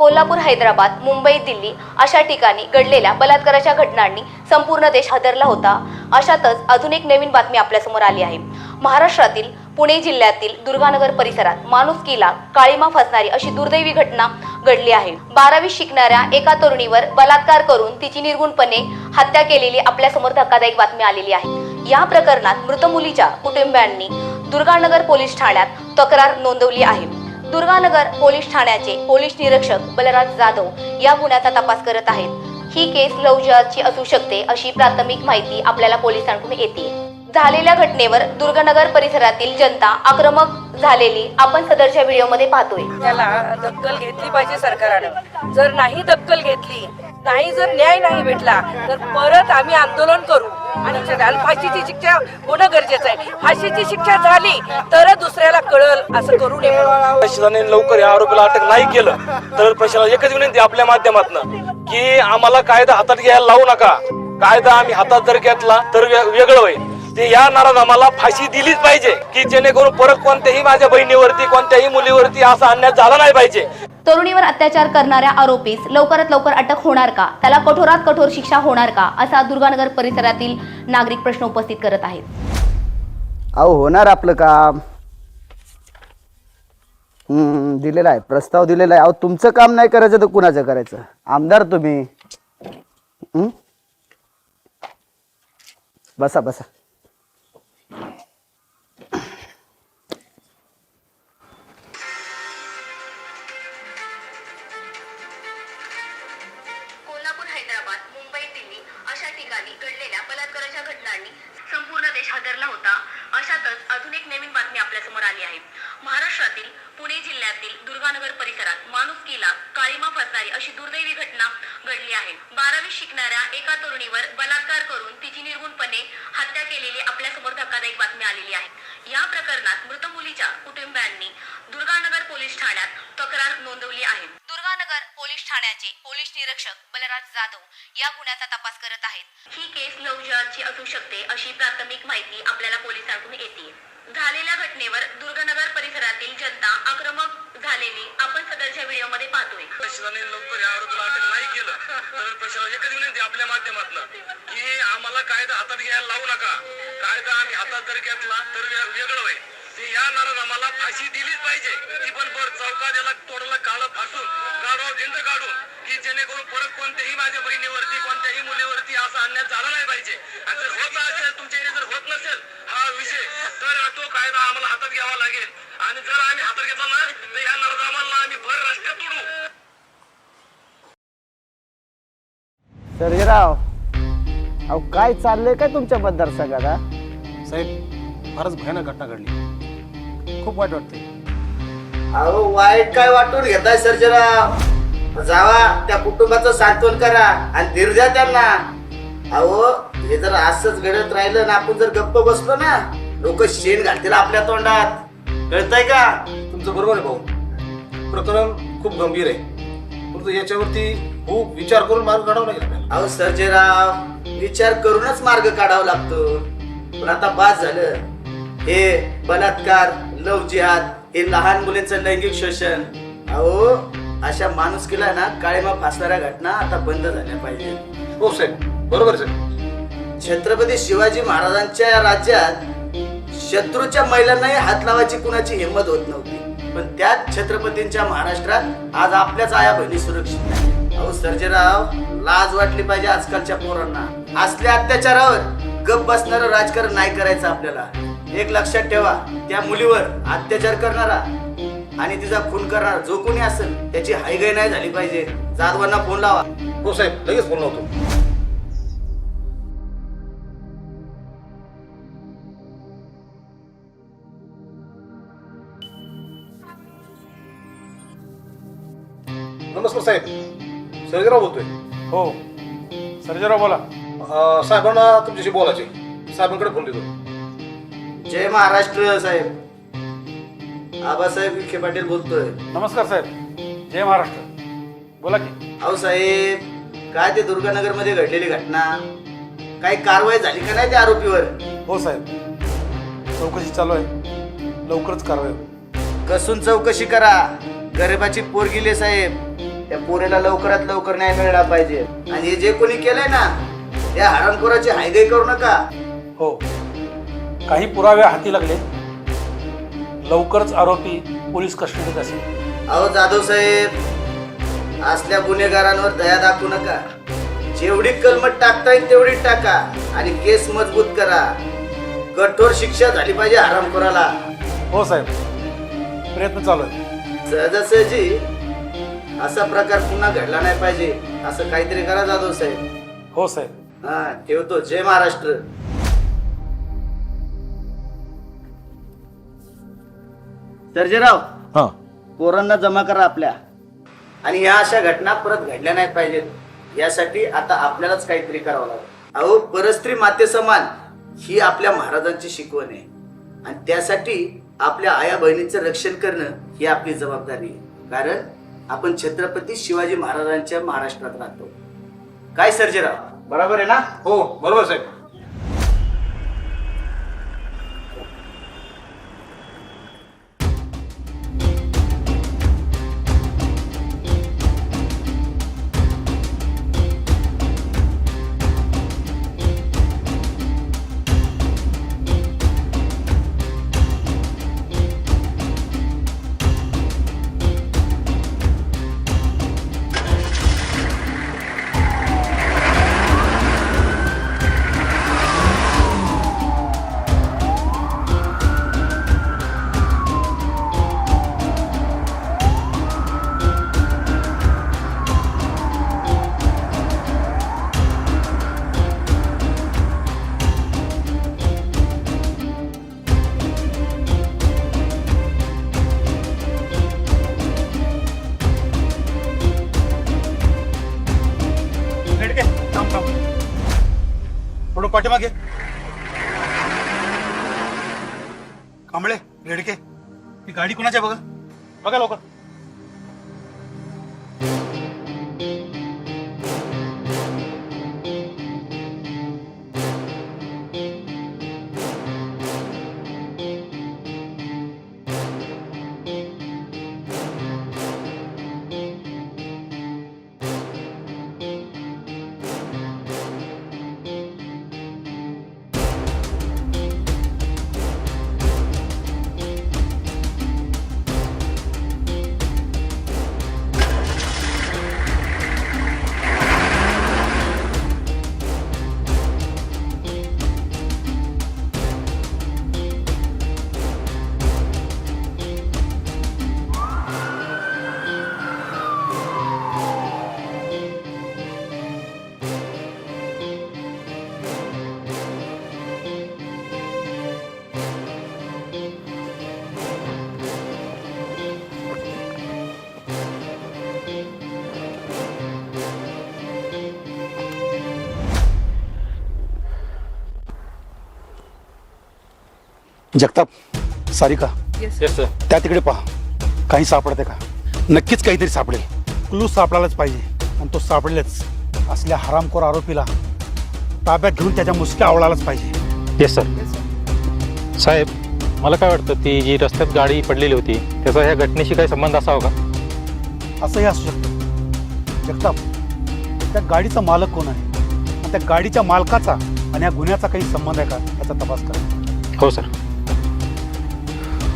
कोल्हापूर हैदराबाद मुंबई दिल्ली अशा ठिकाणी घडलेल्या बलात्काराच्या घटनांनी संपूर्ण देश हादरला होता. अशातच अजून एक नवीन बातमी आपल्यासमोर आली आहे. महाराष्ट्रातील पुणे जिल्ह्यातील दुर्गानगर परिसरात माणुसकीला काळीमा फसणारी अशी दुर्दैवी घटना घडली आहे. बारावी शिकणाऱ्या एका तरुणीवर बलात्कार करून तिची निर्गुणपणे हत्या केलेली आपल्यासमोर धक्कादायक बातमी आलेली आहे. या प्रकरणात मृत मुलीच्या कुटुंबियांनी दुर्गानगर पोलीस ठाण्यात तक्रार नोंदवली आहे. दुर्गानगर पोलीस ठाण्याचे पोलीस निरीक्षक बलराज जाधव या गुन्ह्याचा तपास करत आहेत. ही केस लवजाची असू शकते अशी प्राथमिक माहिती आपल्याला पोलिसांकडून येते. झालेल्या घटनेवर दुर्गानगर परिसरातील जनता आक्रमक झालेली आपण सदरच्या व्हिडिओमध्ये पाहतोय. त्याला दक्कल घेतली पाहिजे सरकारनं. जर नाही दक्कल घेतली नाही जर न्याय नाही भेटला तर परत आम्ही आंदोलन करू. आणि फाशीची शिक्षा होणं गरजेचं आहे. फाशीची शिक्षा झाली तर दुसऱ्याला कळल असं करू नये. प्रशासनाने लवकर या आरोपीला अटक नाही केलं तर प्रशासनाला एकच विनंती आपल्या माध्यमातून की आम्हाला कायदा हातात घ्यायला लावू नका. कायदा आम्ही हातात जर घेतला तर वेगळं होईल. ते या नाराज आम्हाला फाशी दिलीच पाहिजे की जेणेकरून परत कोणत्याही माझ्या बहिणीवरती कोणत्याही मुलीवरती असा अन्याय झाला नाही पाहिजे. तरुणीवर अत्याचार करणाऱ्या आरोपीस लवकरात लवकर अटक होणार का? त्याला कठोरात कठोर शिक्षा होणार का? असा दुर्गानगर परिसरातील नागरिक प्रश्न उपस्थित करत आहेत. अहो होणार आपलं काम. हम्म, दिलेलं आहे प्रस्ताव दिलेला आहे. अहो तुमचं काम नाही करायचं तर कुणाचं करायचं? आमदार तुम्ही. हम्म? बसा बसा. अशी दुर्दैवी घटना घडली आहे. बारावी शिकणाऱ्या एका तरुणीवर बलात्कार करून तिची निर्गुणपणे हत्या केलेली आपल्यासमोर धक्कादायक बातमी आलेली आहे. या प्रकरणात मृत मुलीच्या कुटुंबियांनी दुर्गानगर पोलीस ठाण्यात तक्रार नोंदवली आहे. दुर्गानगर पोलीस ठाण्याचे पोलीस निरीक्षक बलराज जाधव या गुन्ह्याचा तपास करत आहेत. ही केस लवजची असू शकते अशी प्राथमिक माहिती आपल्याला पोलिसांकडून येते. झालेल्या घटनेवर दुर्गानगर परिसरातील जनता आक्रमक झालेली आपण सदरच्या व्हिडिओमध्ये पाहतोय. प्रशासनाने लवकर या आरोपाला अटक नाही केलं. तर प्रशासनाला एकच विनंती आपल्या माध्यमातून की आम्हाला कायदा हातात घ्यायला लावू नका. कायदा आम्ही हातात जर घेतला तर वेगळं होईल. ते या नाराज आम्हाला फाशी दिलीच पाहिजे. ती पण बर चौकात याला तोडला काळं फासून गाडवा झिंड काढून की जेणेकरून परत कोणत्याही माझ्या बहिणीवरती कोणत्याही मुलीवरती असा अन्याय झाला नाही पाहिजे. आणि जर होत असेल तुमच्या इथे जर होत नसेल हा विषय तर तो कायदा आम्हाला हातात घ्यावा लागेल. आणि जर आम्ही हातात घेतला ना तर या नाराज आम्हाला आम्ही भर रस्त्यात तोडू. सर्जेराव अहो काय चाललंय काय तुमच्या मतदारसंघात हा? साहेब फारच भयानक घटना घडली. खूप वाईट वाटते अहो वाईट काय वाटून घेताय सर्जेराव जावा त्या कुटुंबाचं सांत्वन करा आणि धीर द्या त्यांना. अहो हे जर असंच घडत राहिलं ना आपण जर गप्प बसलो ना लोक शेण घालतील आपल्या तोंडात. कळतंय का? तुमचं बरोबर आहे भाऊ. प्रकरण खूप गंभीर आहे. परंतु याच्यावरती खूप विचार करून मार्ग काढावा लागेल आपल्याला. अहो सर्जेराव विचार करूनच मार्ग काढावा लागतो. पण आता बास झालं. हे बलात्कार लव जिहाद हे लहान मुलींचं लैंगिक शोषण. अहो अशा माणुसकीला ना काळीमा फासणाऱ्या घटना आता बंद झाल्या पाहिजे हो साहेब. बरोबर साहेब. छत्रपती शिवाजी महाराजांच्या राज्यात शत्रूच्या महिलांनाही हात लावायची कुणाची हिंमत होत नव्हती. पण त्याच छत्रपतींच्या महाराष्ट्रात आज आपल्याच आया बहिणी सुरक्षित नाही अहो सर्जेराव लाज वाटली पाहिजे आजकालच्या पोरांना. असल्या अत्याचारावर गप बसणारं राजकारण नाही करायचं आपल्याला. एक लक्षात ठेवा त्या मुलीवर अत्याचार करणारा आणि तिचा खून करणारा जो कोणी असेल त्याची हायगाय नाही झाली पाहिजे. जाधवांना फोन लावा. हो साहेब लगेच फोन लावतो. नमस्कार साहेब. सर्जेराव बोलतोय. हो. सर्जेराव बोला. अं, साहेबांना तुमच्याशी बोलायचे साहेबांकडे फोन देतो. जय महाराष्ट्र साहेब. आबासाहेब विखे पाटील बोलतोय. नमस्कार साहेब. जय महाराष्ट्र. बोला की. अहो साहेब काय ते दुर्गानगरमध्ये घडलेली घटना? काही कारवाई झाली का नाही त्या आरोपीवर? हो साहेब. चौकशी चालू आहे. लवकरच कारवाई होईल. कसून चौकशी करा. गरिबाची पोर गेली साहेब. त्या पोरेला लवकरात लवकर न्याय मिळाला पाहिजे. आणि हे जे कोणी केलंय ना त्या हरामखोराची हायगाई करू नका. हो. काही पुरावे हाती लागले. लवकरच आरोपी पोलीस कस्टडीत असेल. अहो जाधव साहेब असल्या गुन्हेगारांवर दया दाखवू नका. जेवढी कलमत टाकता येईल तेवढी टाका आणि केस मजबूत करा. कठोर शिक्षा झाली पाहिजे हरामखोराला हो साहेब. प्रयत्न चालू आहे. सहजासहजी असा प्रकार पुन्हा घडला नाही पाहिजे असं काहीतरी करा जाधव साहेब. हो साहेब. हा ठेवतो. जय महाराष्ट्र. सर्जेराव हां. पोरांना जमा करा आपल्या. आणि ह्या अशा घटना परत घडल्या नाही पाहिजेत. यासाठी आता आपल्यालाच काहीतरी करावं लागेल. अहो परस्त्री माते समान ही आपल्या महाराजांची शिकवण आहे. आणि त्यासाठी आपल्या आया बहिणीचं रक्षण करणं ही आपली जबाबदारी आहे. कारण आपण छत्रपती शिवाजी महाराजांच्या महाराष्ट्रात राहतो. काय सर्जेराव? बरोबर आहे ना? हो बरोबर साहेब. ही आहे बघा? बघा लवकर. जगताप सारिका येस सर त्या तिकडे पहा. काही सापडते का? नक्कीच काहीतरी सापडेल. क्लू सापडायलाच पाहिजे. आणि तो सापडलेच. असल्या हरामखोर आरोपीला ताब्यात घेऊन त्याच्या मुसक्या आवळालाच पाहिजे. येस सर साहेब मला काय वाटतं ती जी रस्त्यात गाडी पडलेली होती त्याचा ह्या घटनेशी काही संबंध असावा का? असंही असू शकतं. जगताप त्या गाडीचा मालक कोण आहे? आणि त्या गाडीच्या मालकाचा आणि या गुन्ह्याचा काही संबंध आहे का? याचा तपास करा. हो सर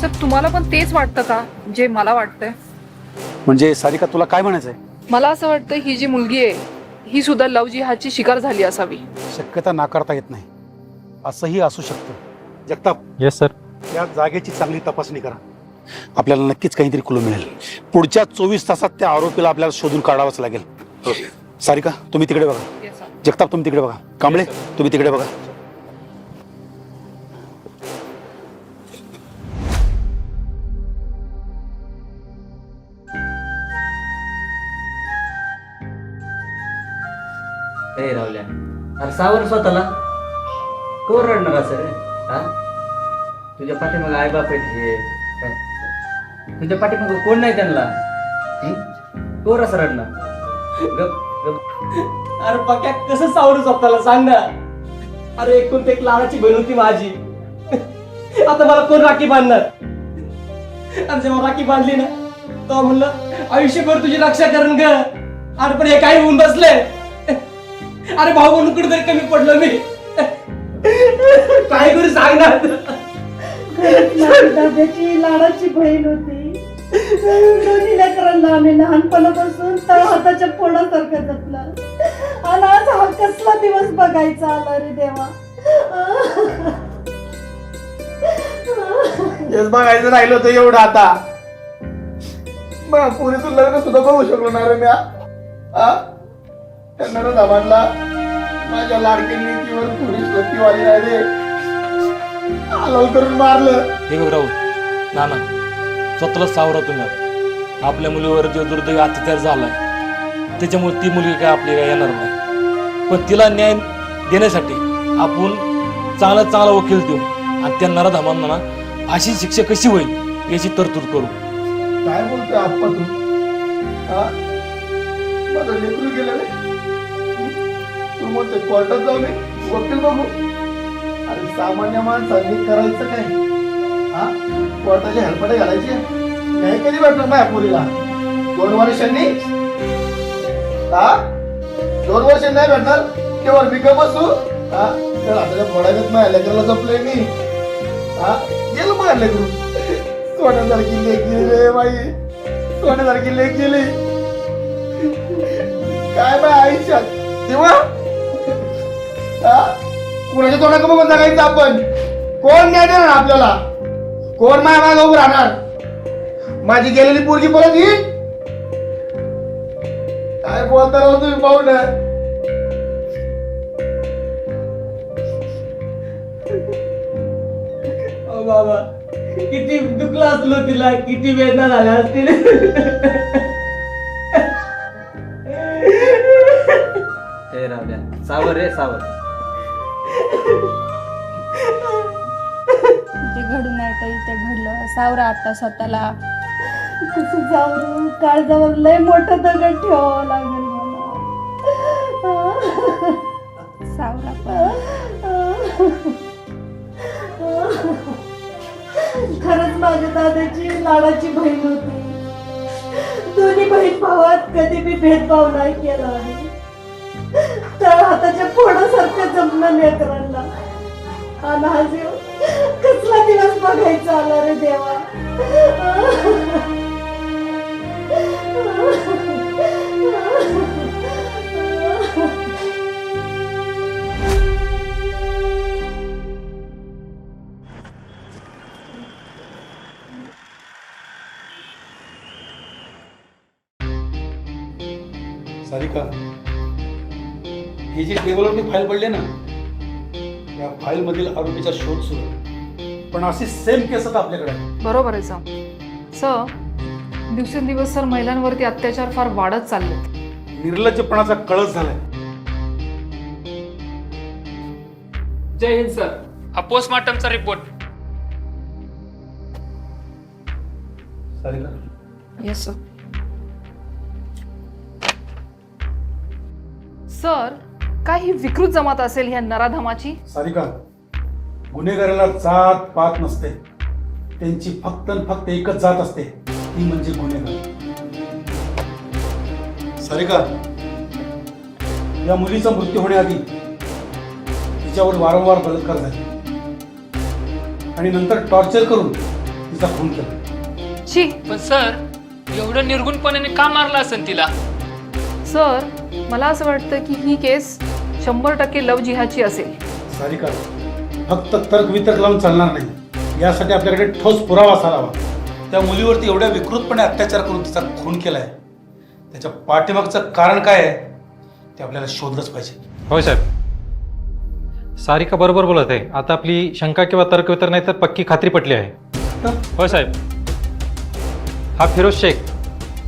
सर तुम्हाला पण तेच वाटतं का जे मला वाटतंय? म्हणजे सारिका तुला काय म्हणायचंय? मला असं वाटतं ही जी मुलगी आहे ही सुद्धा लव जिहादची शिकार झाली असावी. शक्यता नाकारता येत नाही. असंही असू शकतं. जगताप. येस सर या जागेची चांगली तपासणी करा. आपल्याला नक्कीच काहीतरी क्लू मिळेल. पुढच्या चोवीस तासात त्या आरोपीला आपल्याला शोधून काढावंच लागेल. सारिका तुम्ही तिकडे बघा. जगताप तुम्ही तिकडे बघा. कांबळे तुम्ही तिकडे बघा. सावर स्वतःला? कोण रडणार असं रे? हा? तुझ्या पाठीमाग आई बाप आहेत हे. काय? तुझ्या पाठीमाग कोण नाही त्यांना? कोण असं रडणार? गप गप. अरे पक्या कसं सावरू स्वतःला? सांग ना. अरे एकूण ते एक लाडाची बहीण होती माझी. आता मला कोण राखी बांधणार? आणि जेव्हा राखी बांधली ना तो म्हणलं आयुष्यभर तुझी रक्षा करण ग अरे पण हे काय होऊन बसले. अरे भाऊ म्हणून कुठेतरी कमी पडलो मी. काय करू सांग ना दादाची लाडाची बहीण होती. दोन्ही लेकरांना आम्ही लहानपणापासून तळ हाताच्या पोडासारखं जपलं. आणि आज हा कसला दिवस बघायचा आला रे देवा. हेच बघायचं राहिलं होतं एवढं आता. पुरीचं लग्न सुद्धा बघू शकलो ना रे ना दाबांना माझ्या लाडकी नीतीवर थोडी शक्तीवाली नाही रे. आलो करून मारलं. हे बघ राहू नाना स्वतःला सावरा तुम्ही आपल्या मुलीवर जो दुर्दैवी अत्याचार झालाय त्याच्यामुळे ती मुलगी काय आपली काय येणार नाही. पण तिला न्याय देण्यासाठी आपण चांगला चांगला वकील देऊ आणि त्या नराधामांना फाशी शिक्षा कशी होईल याची तरतूद करू. काय बोलतोय आप्पा तू? हा? माझं लेकरू गेलं रे. समोर ते कोर्टात जाऊ मी वकील बघू. अरे सामान्य माणसांनी करायचं काय? हा? कोर्टाची हेल्पट घालायची नाही कधी भेटणार माझ्या पुरीला? दोन वर्षांनी हा? दोन वर्ष नाही भेटणार? केवळ मी का बसू? हा? तर आपल्याला फोडायचं माझ्या लेकराला जपलंय मी. हा? गेलं माझ्या लेकरू. सोन्यासारखी लेक गेली रे बाई. सोन्यासारखी लेक गेली काय बाय आयुष्यात? तेव्हा हा? कुणाच्या तोंडाकडे बघून सांगायचं आपण? कोण न्याय देणार आपल्याला? कोण माया मागे उभं राहणार? माझी गेलेली पोरगी परत येईल? काय बोलता राहू तुम्ही पाहू ना ओ बाबा किती दुखला असलो तिला किती वेदना झाल्या असतील. हे रावल्या सावर रे सावर. जे घडून नाही तर ते घडलं. सावरा आता स्वतःला कसं जाऊ काळजावर लय मोठं दगड ठेवावं लागेल मला. सावरा खरंच माझ्या दादाची लाडाची बहीण होती. दोन्ही बहीण भावात कधी बी भेदभाव नाही केला. तळ हाताच्या फोडासारखं जमलं लेकरांना आणि हा जीव कसला दिवस बघायचा आला रे देवा? सारिका ही जी टेबलवरती फाईल पडली ना या फाईल मधील आरोपीचा शोध सुरू. आहे. पण अशी सेम केस आता आपल्याकडे आहे. बरोबर आहे सर सर दिवसेंदिवस सर महिलांवरती अत्याचार फार वाढत चाललेत. निर्लज्जपणाचा कळस झालाय. जय हिंद सर हा पोस्टमॉर्टमचा report Sarika. Yes sir sir काय ही विकृत जमात असेल ह्या नराधमाची? सारिका गुन्हेगाराला जात पात नसते. त्यांची फक्त आणि फक्त एकच जात असते ती म्हणजे गुन्हेगार. सारिका या मुलीचा मृत्यू होण्याआधी तिच्यावर वारंवार बलात्कार झाले. आणि नंतर टॉर्चर करून तिचा खून केला. पण सर एवढं निर्गुणपणाने का मारला असेल तिला? सर मला असं वाटतं की ही केस शंभर टक्के लव जिहाची असेल. सारिका फक्त तर्क वितर्क लावून चालणार नाही. यासाठी आपल्याकडे ठोस पुरावा असावा. त्या मुलीवरती एवढ्या विकृतपणे अत्याचार करून तिचा खून केलाय. त्याच्या पाठीमागचं कारण काय आहे ते आपल्याला शोधलंच पाहिजे. होय साहेब. सारिका बरोबर बोलत आहे. आता आपली शंका किंवा तर्कवितर नाही तर पक्की खात्री पटली आहे. होय साहेब. हा फिरोज शेख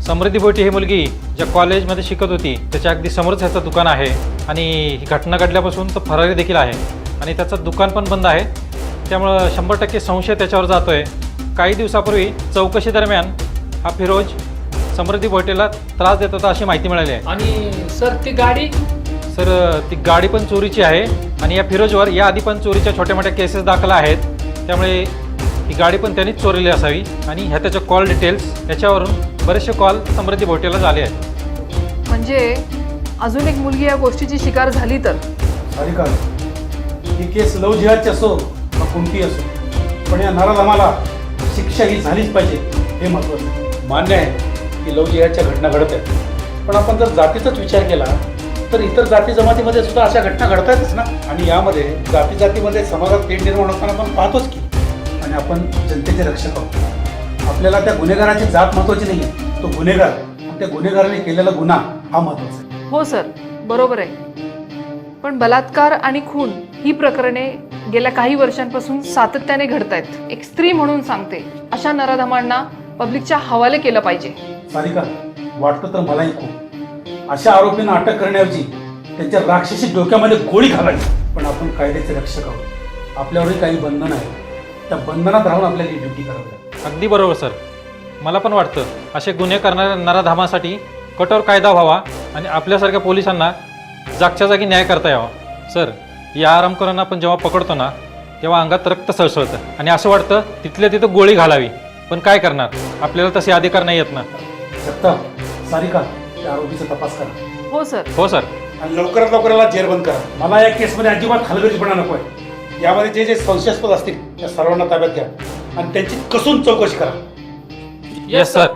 समृद्धी बोटी ही मुलगी ज्या कॉलेजमध्ये शिकत होती त्याच्या अगदी समोरच ह्याचं दुकान आहे. आणि ही घटना घडल्यापासून तो फरारी देखील आहे. आणि त्याचं दुकान पण बंद आहे. त्यामुळं शंभर टक्के संशय त्याच्यावर जातोय. काही दिवसापूर्वी चौकशी दरम्यान हा फिरोज समृद्धी बोटेला त्रास देत होता अशी माहिती मिळाली आहे. आणि सर ती गाडी? सर ती गाडी पण चोरीची आहे. आणि या फिरोजवर या आधी पण चोरीच्या छोट्या मोठ्या केसेस दाखल आहेत. त्यामुळे ही गाडी पण त्यांनीच चोरलेली असावी. आणि ह्या त्याच्या कॉल डिटेल्स याच्यावरून बरेचसे कॉल समृद्धी भोटेला आले आहेत. म्हणजे अजून एक मुलगी या गोष्टीची शिकार झाली तर? सारिका ही केस लव जिहादची असो का कोणती असो पण या नराधमाला शिक्षा ही झालीच पाहिजे हे महत्वाचं मान्य आहे की लव जिहादच्या घटना घडत आहेत. पण आपण जर जातीचाच विचार केला तर इतर जाती जमातीमध्ये सुद्धा अशा घटना घडतातच ना? आणि यामध्ये जाती जातीमध्ये समाजात तेढ निर्माण होताना आपण पाहतोच की. आणि आपण जनतेचे रक्षक आहोत. आपल्याला त्या गुन्हेगाराची जात महत्वाची नाही आहे तो गुन्हेगार त्या गुन्हेगाराने केलेला गुन्हा हा महत्त्वाचा आहे. हो सर. बरोबर आहे. पण बलात्कार आणि खून ही प्रकरणे गेल्या काही वर्षांपासून सातत्याने घडत आहेत एक स्त्री म्हणून सांगते अशा नराधमांना पब्लिकच्या हवाले केलं पाहिजे. सारिका वाटतं तर मलाही खूप. अशा आरोपींना अटक करण्याऐवजी त्यांच्या राक्षसी डोक्यामध्ये गोळी घालावी. पण आपण कायद्याचे रक्षक आहोत. आपल्यावरही काही बंधन आहे. त्या बंधनात राहून आपल्याला ही ड्युटी करावी अगदी बरोबर सर. मला पण वाटतं असे गुन्हे करणाऱ्या नराधामासाठी कठोर कायदा व्हावा आणि आपल्यासारख्या पोलिसांना जागच्या जागी न्याय करता यावा. सर या आरामकरांना आपण जेव्हा पकडतो ना तेव्हा अंगात रक्त सळसळतं आणि असं वाटतं तिथल्या तिथं गोळी घालावी. पण काय करणार? आपल्याला तसे अधिकार नाही येत ना. जगताप सारिका त्या आरोपीचा तपास करा. हो सर. हो सर. आणि लवकरात लवकर याला जेरबंद करा. मला या केसमध्ये अजिबात हलगर्जीपणा नको आहे यामध्ये जे जे संशयास्पद असतील त्या सर्वांना ताब्यात घ्या. आणि त्यांची कसून चौकशी करा. Yes sir